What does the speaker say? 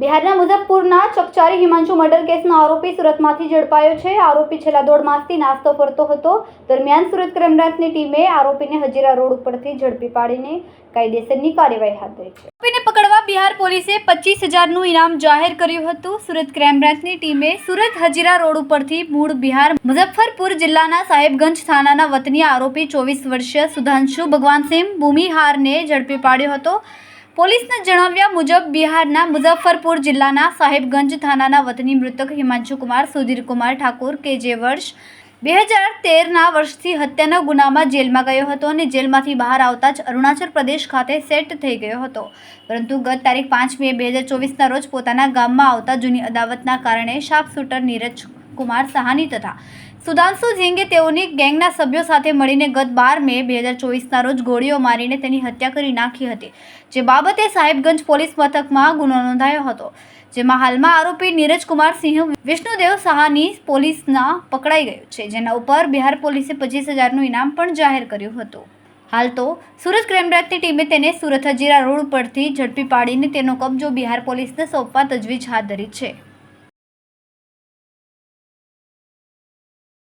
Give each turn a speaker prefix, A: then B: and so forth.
A: બિહારના મુઝફ્ફરપુરના ચકચારી હિમાંશુ મર્ડર કેસનો આરોપી સુરતમાંથી ઝડપાયો છે. આરોપી છેલ્લા દોઢ માસથી નાસ્તો ફરતો હતો. દરમિયાન સુરત ક્રાઇમ બ્રાન્ચની ટીમે આરોપીને હજીરા રોડ ઉપરથી ઝડપી પાડીને કાયદેસરની કાર્યવાહી હાથ ધરી છે. આરોપીને પકડવા બિહાર પોલીસે પચીસ હજારનું ઇનામ જાહેર કર્યું હતું. સુરત ક્રાઇમ બ્રાન્ચની ટીમે સુરત હજીરા રોડ ઉપરથી મૂળ બિહાર મુઝફ્ફરપુર જિલ્લાના સાહેબગંજ થાનાના વતની આરોપી ચોવીસ વર્ષીય સુધાંશુ ભગવાનસિંહ ભૂમિહારને ઝડપી પાડ્યો હતો. પોલીસના જણાવ્યા મુજબ બિહારના મુઝફ્ફરપુર જિલ્લાના સાહેબગંજ થાનાના વતની મૃતક હિમાંશુકુમાર સુધીરકુમાર ઠાકુર કે જે વર્ષ બે હજાર તેરના વર્ષથી હત્યાના ગુનામાં જેલમાં ગયો હતો અને જેલમાંથી બહાર આવતા જ અરુણાચલ પ્રદેશ ખાતે સેટ થઈ ગયો હતો. પરંતુ ગત તારીખ પાંચ મે બે હજાર ચોવીસના રોજ પોતાના ગામમાં આવતા જૂની અદાવતના કારણે શાર્પ શૂટર નીરજ કુમાર સહાની તથા સુધાંશુ ઝીંગે તેઓની ગેંગના સભ્યો સાથે મળીને ગત બાર મે બે હજાર ચોવીસના રોજ ગોળીઓ મારીને તેની હત્યા કરી નાખી હતી, જે બાબતે સાહેબગંજ પોલીસ મથકમાં ગુનો નોંધાયો હતો, જેમાં હાલમાં આરોપી નીરજ કુમાર સિંહ, વિષ્ણુદેવ સહાની પોલીસના પકડાઈ ગયો છે, જેના ઉપર બિહાર પોલીસે પચીસ હજારનું ઇનામ પણ જાહેર કર્યું હતું. હાલ તો સુરત ક્રાઇમબ્રાન્ચની ટીમે તેને સુરત હજીરા રોડ પરથી ઝડપી પાડીને તેનો કબજો બિહાર પોલીસને સોંપવા તજવીજ હાથ ધરી છે.